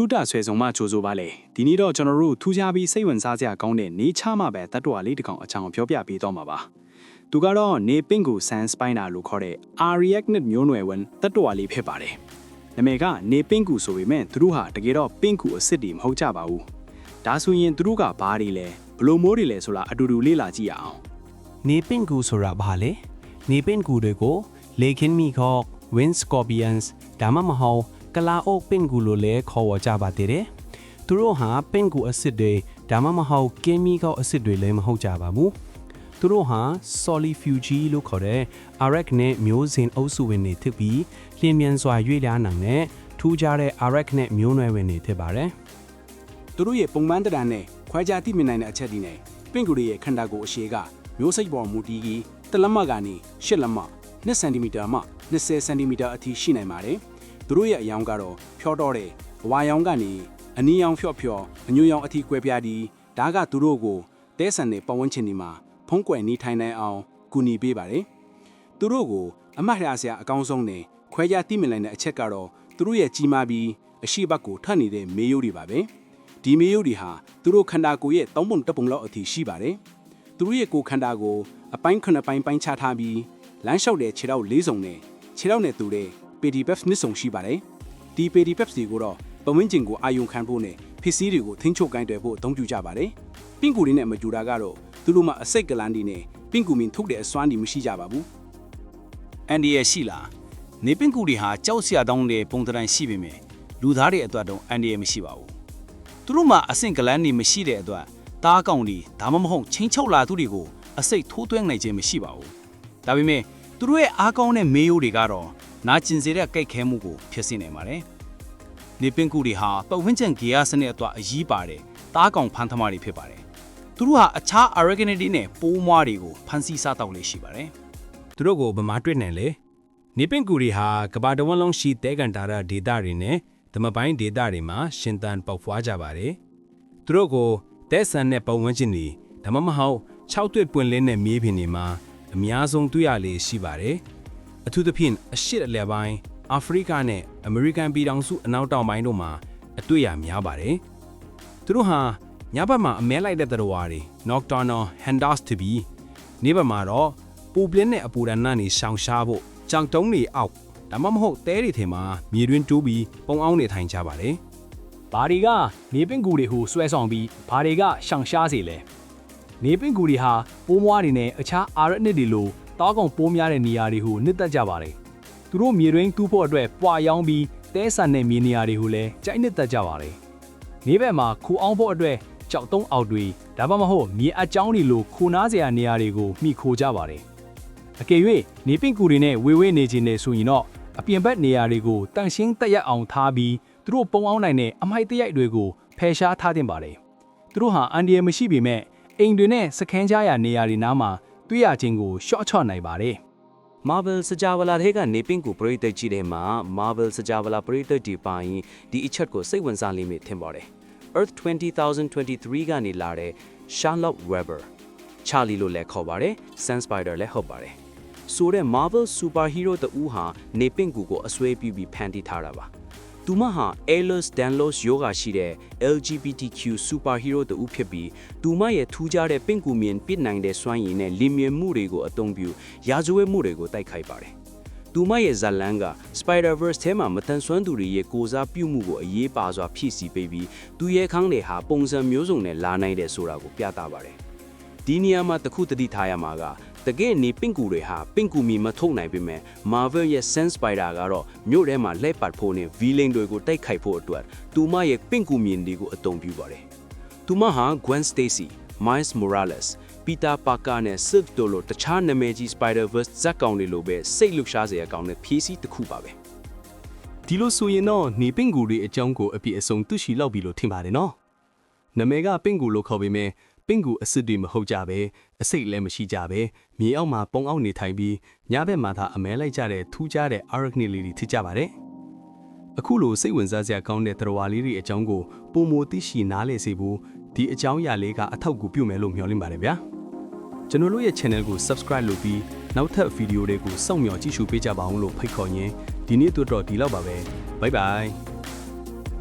တုဒ္ဒဆွဲဆောင်မှကြိုးဆိုပါလေဒီနေ့တော့ကျွန်တော်တို့ထူးခြားပြီးစိတ်ဝင်စားစရာကောင်းတဲ့နေချမှပဲတတ်တော်လေးတစ်ကောင်အချောင်ပြောပြပေးတော့မှာပါသူကတော့နေပင့်ကိုဆန်စပိုင်နာလို့ခေါ်တဲ့ Ariacnet မျိုးနွယ်ဝင်တတ်တော်လေးဖြစ်ပါတယ်နာမည်ကနေပင့်ကူဆိုပေမဲ့သူတို့ဟာတကယ်တော့ပင့်ကူအစ်စ်တွေမဟုတ်ကြပါဘူးဒါဆိုရင်သူတို့ကဘာတွေလဲဘလို့မိုးတွေလဲဆိုတာအတူတူလေ့လာကြည့်ရအောင်နေပင်ကူဆိုတာဘာလဲနေပင်ကူတွေကို လေခင်မီခေါ် wind scorpions ဒါမှမဟုတ် ကလာအိုပင်ကူလို့လည်းခေါ်ဝေါ်ကြပါသေးတယ်သူတို့ဟာပင်ကူအဆစ်တွေဒါမှမဟုတ်ကင်မီကောအဆစ်တွေလည်းမဟုတ်ကြပါဘူးသူတို့ဟာ solifuge လို့ခေါ်တဲ့ arachne မျိုးစဉ်အုပ်စုဝင်တွေဖြစ်ပြီးလျင်မြန်စွာရွေ့လျားနိုင်တဲ့ထူးခြားတဲ့ arachne မျိုးနွယ်ဝင်တွေဖြစ်ပါတယ်သူတို့ရဲ့ပုံမှန်တရံနဲ့ခွဲခြားသိမြင်နိုင်တဲ့အချက်ဒီနဲ့ပင့်ကူတွေရဲ့ခန္ဓာကိုယ်အရှည်ကမျိုးစိတ်ပေါ်မူတည်ပြီးတလက်မကနေ8လက်မ2စင်တီမီတာမှ20စင်တီမီတာအထိရှိနိုင်ပါတယ်။ သူတို့ရဲ့အယောင်ကတော့ဖြောတော့တဲ့ဝါယောင်ကနေအနီရောင်ဖြော့ဖြော့အညွရောင်အထိကွဲပြားပြီးဒါကသူတို့ကိုတဲဆန်တဲ့ပတ်ဝန်းကျင်ဒီမှာဖုံးကွယ်နေထိုင်နိုင်အောင်ကူညီပေးပါတယ်။သူတို့ကိုအမတ်ရစရာအကောင်းဆုံးနဲ့ခွဲခြားသိမြင်နိုင်တဲ့အချက်ကတော့သူတို့ရဲ့ကြီးမားပြီးအရှိဘက်ကိုထပ်နေတဲ့မေးရိုးတွေပါပဲဒီမေးရိုးတွေဟာသူတို့ခန္ဓာကိုယ်ရဲ့သုံးပုံတစ်ပုံလောက်အထိရှိပါတယ်သူတို့ရဲ့ကိုယ်ခန္ဓာကိုအပိုင်းခုနှစ်ပိုင်းပိုင်းခြားထားပြီးလမ်းလျှောက်တဲ့ခြေထောက်လေးစုံနဲ့ခြေထောက်နဲ့တူတဲ့ pedipeds နှစ်စုံရှိပါတယ်ဒီ pedipeds တွေကိုတော့ပဝင်းကျင်ကိုအာယုံခံဖို့နဲ့ဖြစ်စည်းတွေကိုထိန်းချုပ်ကိုင်းတွယ်ဖို့အသုံးပြုကြပါတယ်ပင့်ကူတွေနဲ့မကြူတာကတော့သူတို့မှာအစိတ်ကလန်းတွေနဲ့ပင့်ကူမင်ထုတ်တဲ့အစွမ်းတွေမရှိကြပါဘူးအန်ဒီရရှိလားနေပင်ကူတွေဟာကြောက်စရာတောင်းတဲ့ပုံသဏ္ဍာန်ရှိပေမဲ့လူသားတွေအတွက်တော့အန်ဒီရမရှိပါဘူးသူတို့မှာအဆင့်ကလန်းနေမရှိတဲ့အတွက်တားကောင်တွေဒါမှမဟုတ်ချင်းချုပ်လာသူတွေကိုအစိတ်ထိုးသွင်းနိုင်ခြင်းမရှိပါဘူးဒါပေမဲ့သူတို့ရဲ့အားကောင်းတဲ့မေးရိုးတွေကတော့ နာကျင်စေတဲ့ကြိတ်ခဲမှုကိုဖြစ်စေနိုင်ပါတယ်နေပင်ကူတွေဟာပတ်ဝန်းကျင်ဂေယစနစ်အတွက်အရေးပါတဲ့တားကောင်ဖန်သမားတွေဖြစ်ပါတယ်သူတို့ဟာအခြား aragonite နဲ့ပိုးမွားတွေကိုဖန်ဆီးစားတောက်လေးရှိပါတယ်သူတို့ကိုဗမာတွေ့နိုင်လေနေပင်ကူတွေဟာကဘာတဝန်းလုံးရှိတဲကန်တာရဒေတာတွေနဲ့သမပိုင်းဒေတာတွေမှာရှင်သန်ပေါက်ဖွားကြပါတယ်သူတို့ကိုတဲဆန်နဲ့ပုံဝန်းကျင်တွေဒါမှမဟုတ်6တွစ်ပွင့်လင်းတဲ့မြေပြင်တွေမှာအများဆုံးတွေ့ရလေရှိပါတယ် အထူးသဖြင့်အရှစ်အလယ်ပိုင်းအာဖရိကနဲ့အမေရိကန်ပြည်ထောင်စုအနောက်တောင်ပိုင်းတို့မှာအတွေ့ရများပါတယ်သူတို့ဟာညဘက်မှာအမဲလိုက်တဲ့သတ္တဝါတွေ nocturnal handas တပြီးနေ့ဘက်မှာတော့ပူပြင်းတဲ့အပူဒဏ်ကနေရှောင်ရှားဖို့ကြောင်တုံးတွေအောက်ဒါမှမဟုတ်တဲတွေထဲမှာမြေတွင်းတိုးပြီးပုံအောင်နေထိုင်ကြပါတယ်ဘာတွေကနေပင်ကူတွေဟူဆွဲဆောင်ပြီးဘာတွေကရှောင်ရှားစေလဲနေပင်ကူတွေဟာပိုးမွားတွေနဲ့အခြားအာရနစ်တွေလို တောကောင်ပိုးများတဲ့နေရာတွေဟူနှစ်သက်ကြပါတယ်သူတို့မြေတွင်းတူးဖို့အတွက်ပွာရောင်းပြီးတဲဆန်တဲ့မြေနေရာတွေဟူလည်းကြိုက်နှစ်သက်ကြပါတယ်နေဘက်မှာခူအောင်ဖို့အတွက်ကြောက်တုံးအောက်တွေဒါမှမဟုတ်မြေအကြောင်းတွေလိုခိုနားစရာနေရာတွေကိုမိခိုကြပါတယ်အကယ်၍နေပင်ကူတွေနဲ့ဝေဝေးနေခြင်းနဲ့ဆိုရင်တော့အပြင်ဘက်နေရာတွေကိုတန့်ရှင်းတက်ရက်အောင်ထားပြီးသူတို့ပုံအောင်နိုင်တဲ့အမိုက်တရိုက်တွေကိုဖယ်ရှားထားတင်ပါတယ်။သူတို့ဟာအန်ဒီယမရှိပေမဲ့အိမ်တွေနဲ့စခန်းကြားရာနေရာတွေနားမှာ တွေ့ရခြင်းကိုရှော့ချော့နိုင်ပါတယ်။ Marvel စကြဝဠာတွေကနေပင့်ကိုပရိသတ်ကြီးတွေမှာ Marvel စကြဝဠာပရိသတ်ဒီပိုင်းဒီအချက်ကိုစိတ်ဝင်စားလိမ့်မယ်ထင်ပါတယ်။ Earth 20023ကနေလာတဲ့ Charlotte Webber Charlie လို့လည်းခေါ်ပါတယ်။ Sun Spider လည်းဟုတ်ပါတယ်။ဆိုတဲ့ Marvel Superhero တူဟာနေပင့်ကူကိုအစွဲပြုပြီးဖန်တီးထားတာပါ။ သူမဟာ Ehlers Danlos ယောဂါရှိတဲ့ LGBTQ superhero တူဖြစ်ပြီးသူမရဲ့ထူးခြားတဲ့ပင့်ကူမြင်ပြစ်နိုင်တဲ့စွမ်းရည်နဲ့လင်မြင်မှုတွေကိုအသုံးပြုရာဇဝတ်မှုတွေကိုတိုက်ခိုက်ပါတယ်။သူမရဲ့ဇာတ်လမ်းက Spider-Verse ထဲမှာမတန်ဆွမ်းသူတွေရဲ့ကိုစားပြုမှုကိုအရေးပါစွာဖြည့်ဆည်းပေးပြီးသူရဲ့ခန်းတွေဟာပုံစံမျိုးစုံနဲ့လာနိုင်တဲ့ဆိုတာကိုပြသပါတယ်။ဒီနေရာမှာတစ်ခုတတိထားရမှာက တကယ်နေပင့်ကူတွေဟာပင့်ကူမီမထုတ်နိုင်ပေမဲ့ Marvel ရဲ့ Sense Spider ကတော့မြို့ထဲမှာလက်ပတ်ဖို့နဲ့ villain တွေကိုတိုက်ခိုက်ဖို့အတွက်သူမရဲ့ပင့်ကူမြင်တွေကိုအသုံးပြုပါတယ်။သူမဟာ Gwen Stacy, Miles Morales, Peter Parker နဲ့ Silk တို့လိုတခြားနာမည်ကြီး Spider-Verse ဇာတ်ကောင်တွေလိုပဲစိတ်လှုပ်ရှားစရာကောင်းတဲ့ဖြည့်ဆည်းတစ်ခုပါပဲဒီလိုဆိုရင်တော့နေပင့်ကူတွေအကြောင်းကိုအပြည့်အစုံသိရှိလောက်ပြီလို့ထင်ပါတယ်နော်နာမည်ကပင့်ကူလို့ခေါ်ပေမဲ့ ပင့်ကူအစ်စ်တွေမဟုတ်ကြပဲအစိတ်လည်းမရှိကြပဲမြေအောက်မှာပုံအောက်နေထိုင်ပြီးညဘက်မှာသာအမဲလိုက်ကြတဲ့ထူးခြားတဲ့ arachne လေးတွေဖြစ်ကြပါတယ်အခုလိုစိတ်ဝင်စားစရာကောင်းတဲ့သတ္တဝါလေးတွေအကြောင်းကိုပုံမသိရှိနားလည်စေဖို့ဒီအကြောင်းအရာလေးကအထောက်အကူပြုမယ်လို့မျှော်လင့်ပါတယ်ဗျာကျွန်တော်တို့ရဲ့ channel ကို subscribe လုပ်ပြီးနောက်ထပ်ဗီဒီယိုတွေကိုစောင့်မျှော်ကြည့်ရှုပေးကြပါအောင်လို့ဖိတ်ခေါ်ရင်းဒီနေ့အတွက်တော့ဒီလောက်ပါပဲ bye bye